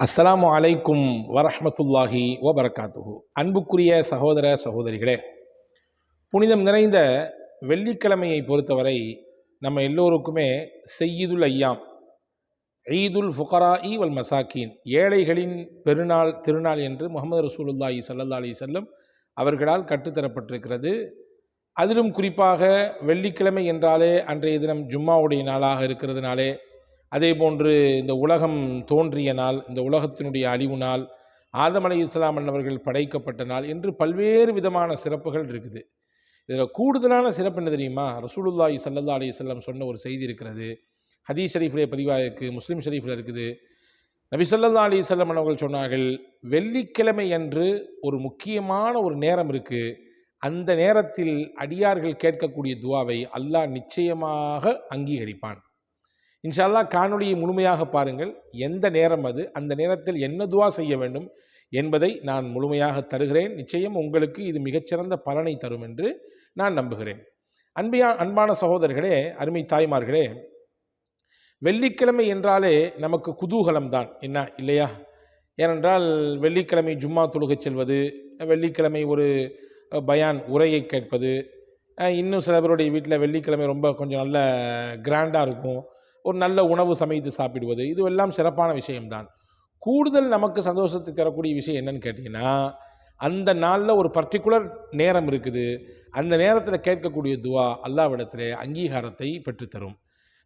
அஸ்ஸலாமு அலைக்கும் வரஹமத்துல்லாஹி வபரகாத்துஹு. அன்புக்குரிய சகோதர சகோதரிகளே புனிதம் நிறைந்த வெள்ளிக்கிழமையை பொறுத்தவரை நம்ம எல்லோருக்குமே செய்யுதுல் ஐயாம் ஈதுல் ஃபுகரா இ வல் மசாக்கீன் ஏழைகளின் பெருநாள் திருநாள் என்று முகமது ரசூலுல்லாஹி சல்லா அலி செல்லம் அவர்களால் கற்றுத்தரப்பட்டிருக்கிறது அதிலும் குறிப்பாக வெள்ளிக்கிழமை என்றாலே அன்றைய தினம் ஜும்மாவுடைய நாளாக இருக்கிறதுனாலே அதே போன்று இந்த உலகம் தோன்றிய நாள் இந்த உலகத்தினுடைய அழிவு நாள் ஆதம் அலி இஸ்லாம் அன்னவர்கள் படைக்கப்பட்ட நாள் என்று பல்வேறு விதமான சிறப்புகள் இருக்குது. இதில் கூடுதலான சிறப்பு என்ன தெரியுமா? ரசூலுல்லாஹி ஸல்லல்லாஹு அலி வஸல்லம் சொன்ன ஒரு செய்தி இருக்கிறது. ஹதீஸ் ஷரீஃபிலே பதிவாக இருக்குது முஸ்லீம் ஷரீஃபில் இருக்குது. நபி ஸல்லல்லாஹு அலி வஸல்லம் அவர்கள் சொன்னார்கள் வெள்ளிக்கிழமை அன்று ஒரு முக்கியமான ஒரு நேரம் இருக்குது அந்த நேரத்தில் அடியார்கள் கேட்கக்கூடிய துவாவை அல்லாஹ் நிச்சயமாக அங்கீகரிப்பான். இன்ஷா அல்லாஹ் காணொளியை முழுமையாக பாருங்கள். எந்த நேரம் அது அந்த நேரத்தில் என்ன துவா செய்ய வேண்டும் என்பதை நான் முழுமையாக தருகிறேன். நிச்சயம் உங்களுக்கு இது மிகச்சிறந்த பலனை தரும் என்று நான் நம்புகிறேன். அன்பியா அன்பான சகோதரர்களே அருமை தாய்மார்களே வெள்ளிக்கிழமை என்றாலே நமக்கு குதூகலம் தான் என்ன இல்லையா? ஏனென்றால் வெள்ளிக்கிழமை ஜும்மா தொழுகை செல்வது வெள்ளிக்கிழமை ஒரு பயான் உரையை கேட்பது இன்னும் சில பேருடைய வீட்டில் வெள்ளிக்கிழமை ரொம்ப கொஞ்சம் நல்ல கிராண்டாக இருக்கும். ஒரு நல்ல உணவு சமைத்து சாப்பிடுவது இதுவெல்லாம் சிறப்பான விஷயம்தான். கூடுதல் நமக்கு சந்தோஷத்தை தரக்கூடிய விஷயம் என்னன்னு கேட்டிங்கன்னா அந்த நாளில் ஒரு பர்டிகுலர் நேரம் இருக்குது. அந்த நேரத்தில் கேட்கக்கூடிய துவா அல்லாவிடத்தில் அங்கீகாரத்தை பெற்றுத்தரும்.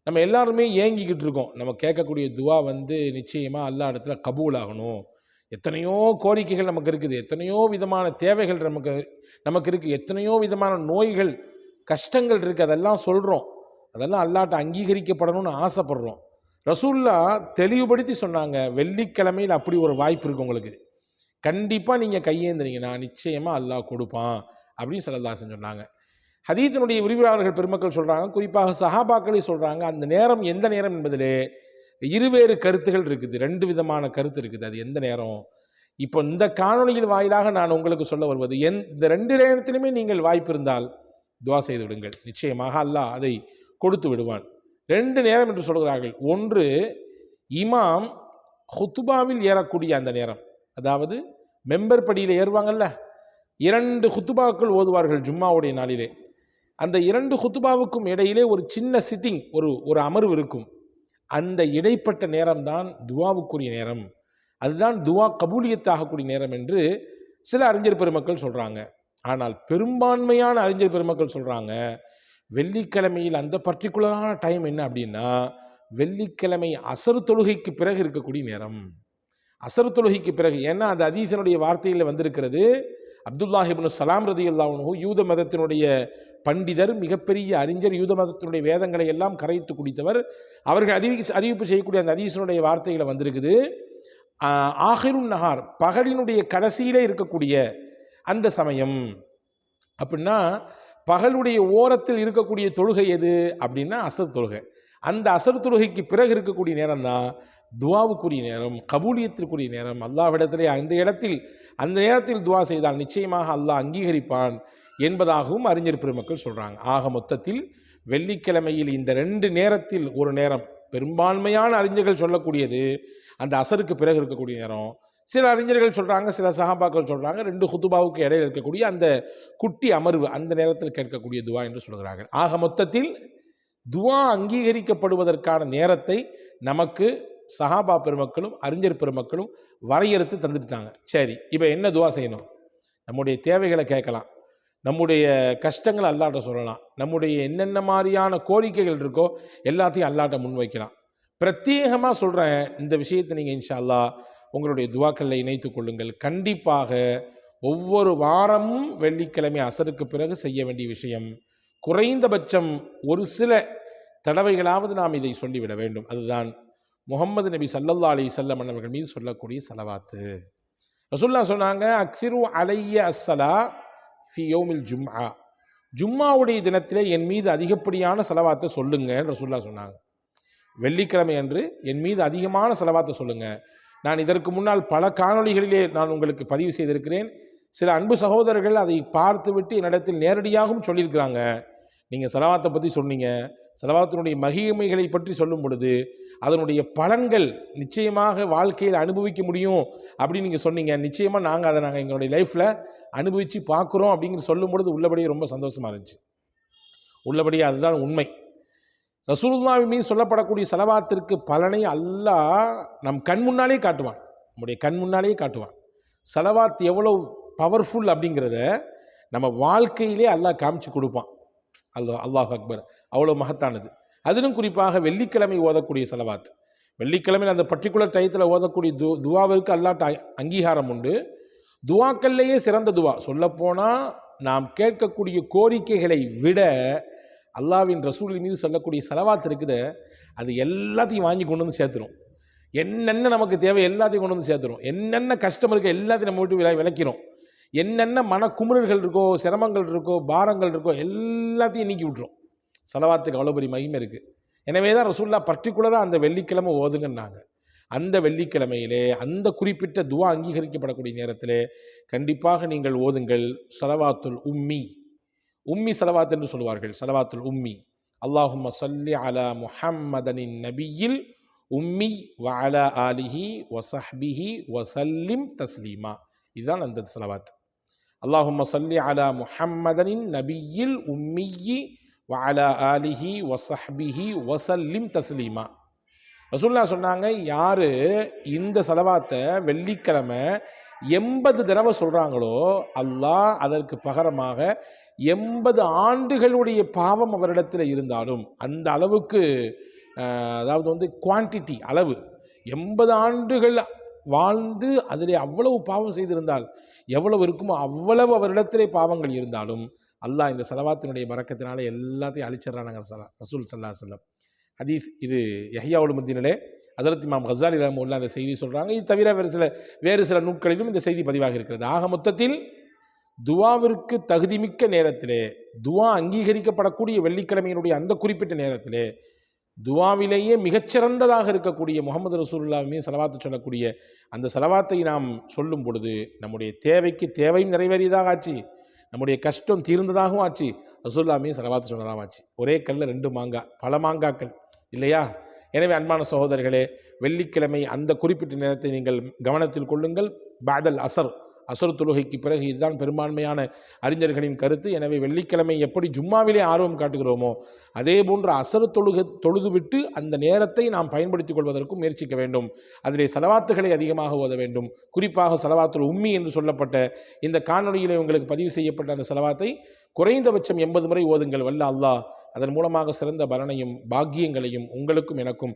நம்ம எல்லாருமே ஏங்கிக்கிட்டு இருக்கோம். நம்ம கேட்கக்கூடிய துவா வந்து நிச்சயமாக அல்லா இடத்துல கபூல் ஆகணும் எத்தனையோ கோரிக்கைகள் நமக்கு இருக்குது. எத்தனையோ விதமான தேவைகள் நமக்கு நமக்கு இருக்குது எத்தனையோ விதமான நோய்கள் கஷ்டங்கள் இருக்குது அதெல்லாம் சொல்கிறோம் அதெல்லாம் அல்லாட்ட அங்கீகரிக்கப்படணும்னு ஆசைப்படுறோம். ரசூல்லா தெளிவுபடுத்தி சொன்னாங்க வெள்ளிக்கிழமையில் அப்படி ஒரு வாய்ப்பு இருக்குது உங்களுக்கு. கண்டிப்பாக நீங்கள் கையேந்தினீங்கன்னா நிச்சயமாக அல்லாஹ் கொடுப்பான். அப்படின்னு சல்லல்லாசன் சொன்னாங்க. ஹதீத்தினுடைய விரிவாளர்கள் பெருமக்கள் சொல்கிறாங்க குறிப்பாக சஹாபாக்களை சொல்கிறாங்க அந்த நேரம் எந்த நேரம் என்பதிலே இருவேறு கருத்துகள் இருக்குது ரெண்டு விதமான கருத்து இருக்குது. அது எந்த நேரம்? இப்போ இந்த காணொலியின் வாயிலாக நான் உங்களுக்கு சொல்ல வருவது எந் இந்த ரெண்டு நேரத்திலுமே நீங்கள் வாய்ப்பு இருந்தால் துவா செய்து விடுங்கள். நிச்சயமாக அல்லாஹ் அதை கொடுத்து விடுவான். ரெண்டு நேரம் என்று சொல்கிறார்கள். ஒன்று இமாம் ஹுத்துபாவில் ஏறக்கூடிய அந்த நேரம். அதாவது மெம்பர் படியில் ஏறுவாங்கல்ல? இரண்டு ஹுத்துபாக்கள் ஓதுவார்கள் ஜும்மாவுடைய நாளிலே. அந்த இரண்டு ஹுத்துபாவுக்கும் இடையிலே ஒரு சின்ன சிட்டிங் ஒரு ஒரு அமர்வு இருக்கும். அந்த இடைப்பட்ட நேரம்தான் துவாவுக்குரிய நேரம். அதுதான் துவா கபூலியத்தாகக்கூடிய நேரம் என்று சில அறிஞர் பெருமக்கள் சொல்கிறாங்க ஆனால் பெரும்பான்மையான அறிஞர் பெருமக்கள் சொல்கிறாங்க வெள்ளிக்கிழமையில் அந்த பர்டிகுலரான டைம் என்ன அப்படின்னா வெள்ளிக்கிழமை அசரு தொழுகைக்கு பிறகு இருக்கக்கூடிய நேரம். அசரு தொழுகைக்கு பிறகு ஏன்னா அந்த அதீசனுடைய வார்த்தையில் வந்திருக்கிறது அப்துல்லாஹிபின் சலாம் ரதி அல்லாஹு யூத மதத்தினுடைய பண்டிதர் மிகப்பெரிய அறிஞர் யூத மதத்தினுடைய வேதங்களை எல்லாம் கரைத்து குடித்தவர். அவர்கள் அறிவி அறிவிப்பு செய்யக்கூடிய அந்த அதீசனுடைய வார்த்தைகளை வந்திருக்குது. ஆஹ், ஆஹிருன் நஹார் பகலினுடைய கடைசியிலே இருக்கக்கூடிய அந்த சமயம். அப்படின்னா பகலுடைய ஓரத்தில் இருக்கக்கூடிய தொழுகை எது? அப்படின்னா அசர் தொழுகை. அந்த அசர் தொழுகைக்கு பிறகு இருக்கக்கூடிய நேரம் தான் துவாவுக்குரிய நேரம் கபூலியத்திற்குரிய நேரம். அல்லாவிடத்திலே அந்த இடத்தில் அந்த நேரத்தில் துவா செய்தால் நிச்சயமாக அல்லாஹ் அங்கீகரிப்பான் என்பதாகவும் அறிஞர் பெருமக்கள் சொல்கிறாங்க ஆக மொத்தத்தில் வெள்ளிக்கிழமையில் இந்த ரெண்டு நேரத்தில் ஒரு நேரம் பெரும்பான்மையான அறிஞர்கள் சொல்லக்கூடியது அந்த அசருக்கு பிறகு இருக்கக்கூடிய நேரம். சில அறிஞர்கள் சொல்கிறாங்க சில சகாபாக்கள் சொல்கிறாங்க ரெண்டு ஹுத்துபாவுக்கு இடையில் இருக்கக்கூடிய அந்த குட்டி அமர்வு அந்த நேரத்தில் கேட்கக்கூடிய துவா என்று சொல்கிறார்கள் ஆக மொத்தத்தில் துவா அங்கீகரிக்கப்படுவதற்கான நேரத்தை நமக்கு சஹாபா பெருமக்களும் அறிஞர் பெருமக்களும் வரையறுத்து தந்துட்டாங்க. சரி இப்போ என்ன துவா செய்யணும்? நம்முடைய தேவைகளை கேட்கலாம். நம்முடைய கஷ்டங்களை அல்லாட்ட சொல்லலாம். நம்முடைய என்னென்ன மாதிரியான கோரிக்கைகள் இருக்கோ எல்லாத்தையும் அல்லாட்ட முன்வைக்கலாம். பிரத்யேகமாக சொல்கிறேன் இந்த விஷயத்தை நீங்கள் இன்ஷா அல்லாஹ் உங்களுடைய துவாக்களில் இணைத்துக் கொள்ளுங்கள். கண்டிப்பாக ஒவ்வொரு வாரமும் வெள்ளிக்கிழமை அசருக்கு பிறகு செய்ய வேண்டிய விஷயம். குறைந்தபட்சம் ஒரு சில தடவைகளாவது நாம் இதை சொல்லிவிட வேண்டும். அதுதான் முகமது நபி சல்லல்லா அலி சல்லம் அவர்கள் மீது சொல்லக்கூடிய செலவாத்து. ரசுல்லா சொன்னாங்க அக்சிரு அலைய அஸ்ஸலா ஃபி யோமில் ஜும்ஆ. ஜும்மாவுடைய தினத்திலே என் மீது அதிகப்படியான செலவாத்தை சொல்லுங்க ரசுல்லா சொன்னாங்க. வெள்ளிக்கிழமை அன்று என் மீது அதிகமான செலவாத்தை சொல்லுங்கள் நான் இதற்கு முன்னால் பல காணொளிகளிலே நான் உங்களுக்கு பதிவு செய்திருக்கிறேன். சில அன்பு சகோதரர்கள் அதை பார்த்துவிட்டு என்னிடத்தில் நேரடியாகவும் சொல்லியிருக்கிறாங்க. நீங்கள் செலவாத்தை பற்றி சொன்னீங்க. செலவாத்தினுடைய மகிமைகளை பற்றி சொல்லும் பொழுது அதனுடைய பலன்கள் நிச்சயமாக வாழ்க்கையில் அனுபவிக்க முடியும் அப்படின்னு நீங்கள் சொன்னீங்க. நிச்சயமாக நாங்கள் அதை நாங்கள் எங்களுடைய லைஃப்பில் அனுபவித்து பார்க்குறோம் அப்படிங்கிற சொல்லும் பொழுது உள்ளபடியே ரொம்ப சந்தோஷமாக இருந்துச்சு. உள்ளபடியே அதுதான் உண்மை. ரசூலுல்லாவின் மீது சொல்லப்படக்கூடிய செலவாத்திற்கு பலனை அல்லாஹ் நம் கண் முன்னாலே காட்டுவான். நம்முடைய கண் முன்னாலேயே காட்டுவான். செலவாத் எவ்வளோ பவர்ஃபுல் அப்படிங்கிறத நம்ம வாழ்க்கையிலே அல்லாஹ் காமிச்சு கொடுப்பான். அல்லாஹ் அல்லாஹ் அக்பர். அவ்வளோ மகத்தானது. அதிலும் குறிப்பாக வெள்ளிக்கிழமை ஓதக்கூடிய செலவாத். வெள்ளிக்கிழமையில் அந்த பர்டிகுலர் டயத்தில் ஓதக்கூடிய து துவாவிற்கு அல்லாட்ட அங்கீகாரம் உண்டு. துவாக்கள்லேயே சிறந்த துவா. சொல்லப்போனால் நாம் கேட்கக்கூடிய கோரிக்கைகளை விட அல்லாவின் ரசூல் மீது சொல்லக்கூடிய செலவாத்து இருக்குது அது எல்லாத்தையும் வாங்கி கொண்டு வந்து சேர்த்துரும். என்னென்ன நமக்கு தேவை எல்லாத்தையும் கொண்டு வந்து சேர்த்துரும். என்னென்ன கஷ்டம் இருக்கோ எல்லாத்தையும் நம்ம விட்டு வில விளக்கிறோம். என்னென்ன மனக்குமுறல்கள் இருக்கோ சிரமங்கள் இருக்கோ பாரங்கள் இருக்கோ எல்லாத்தையும் நீக்கி விட்டுரும். செலவாத்துக்கு அவ்வளோ பெரிய மகிமை இருக்குது எனவே தான் ரசூல்லா பர்டிகுலராக அந்த வெள்ளிக்கிழமை ஓதுங்கன்னாங்க. அந்த வெள்ளிக்கிழமையிலே அந்த குறிப்பிட்ட துவா அங்கீகரிக்கப்படக்கூடிய நேரத்தில் கண்டிப்பாக நீங்கள் ஓதுங்கள். சலவாத்துல் உம்மி. உம்மி சலவாத் என்று சொல்லுவார்கள் சலவாத்துல் உம்மி. அல்லாஹும் சல்லி அலா முஹம்மதனின் நபியில் உம்மி வ அலா ஆலிஹி வசஹ்பிஹி வசல்லிம் தஸ்லீமா. இதுதான் அந்த சலவாத். அல்லாஹும் சல்லி அலா முஹம்மதனின் நபியில் உம்மியி வ அலா ஆலிஹி வசஹ்பிஹி வசல்லிம் தஸ்லீமா. ரசூல்லா சொன்னாங்க யார் இந்த செலவாத்தை வெள்ளிக்கிழமை எண்பது தடவை சொல்கிறாங்களோ அல்லாஹ் அதற்கு பகரமாக எண்பது ஆண்டுகளுடைய பாவம் அவரிடத்தில் இருந்தாலும் அந்த அளவுக்கு அதாவது வந்து குவான்டிட்டி அளவு எண்பது ஆண்டுகள் வாழ்ந்து அதிலே அவ்வளவு பாவம் செய்திருந்தால் எவ்வளவு இருக்குமோ அவ்வளவு அவரிடத்திலே பாவங்கள் இருந்தாலும் அல்லாஹ் இந்த செலவாத்தினுடைய பறக்கத்தினால எல்லாத்தையும் அழிச்சிட்றானாங்க சலா ரசூல் சல்லா சொல்லம் ஹதீஸ் இது யஹ்யாவுல் முத்தினிலே ஹசரத் இமாம் ஹசாலி ரஹமுல்லா அந்த செய்தி சொல்கிறாங்க இது தவிர வேறு சில வேறு சில நூட்களிலும் இந்த செய்தி பதிவாக இருக்கிறது. ஆக மொத்தத்தில் துவாவிற்கு தகுதிமிக்க நேரத்திலே துவா அங்கீகரிக்கப்படக்கூடிய வெள்ளிக்கிழமையினுடைய அந்த குறிப்பிட்ட நேரத்திலே துவாவிலேயே மிகச்சிறந்ததாக இருக்கக்கூடிய முகமது ரசூல்லாவுமே செலவாத்து சொல்லக்கூடிய அந்த செலவாத்தை நாம் சொல்லும் பொழுது நம்முடைய தேவைக்கு தேவையும் நிறைவேறியதாக ஆச்சு. நம்முடைய கஷ்டம் தீர்ந்ததாகவும் ஆச்சு. ரசூல்லாமே செலவாத்து சொன்னதாகவும் ஆச்சு. ஒரே கல்லில் ரெண்டு மாங்காய் பல மாங்காக்கள் இல்லையா? எனவே அன்பான சகோதரர்களே வெள்ளிக்கிழமை அந்த குறிப்பிட்ட நேரத்தை நீங்கள் கவனத்தில் கொள்ளுங்கள். பாதல் அசர் அசர் தொழுகைக்கு பிறகு இதுதான் பெரும்பான்மையான அறிஞர்களின் கருத்து. எனவே வெள்ளிக்கிழமை எப்படி ஜும்மாவிலே ஆர்வம் காட்டுகிறோமோ அதே போன்று அசர் தொழுக தொழுதுவிட்டு அந்த நேரத்தை நாம் பயன்படுத்திக் கொள்வதற்கும் முயற்சிக்க வேண்டும். அதிலே செலவாத்துகளை அதிகமாக ஓத வேண்டும். குறிப்பாக செலவாத்துல் உம்மி என்று சொல்லப்பட்ட இந்த காணொலியிலே உங்களுக்கு பதிவு செய்யப்பட்ட அந்த செலவாத்தை குறைந்தபட்சம் எண்பது முறை ஓதுங்கள். வல்ல அல்லாஹ் அதன் மூலமாக சிறந்த பலனையும் பாக்கியங்களையும் உங்களுக்கும் எனக்கும்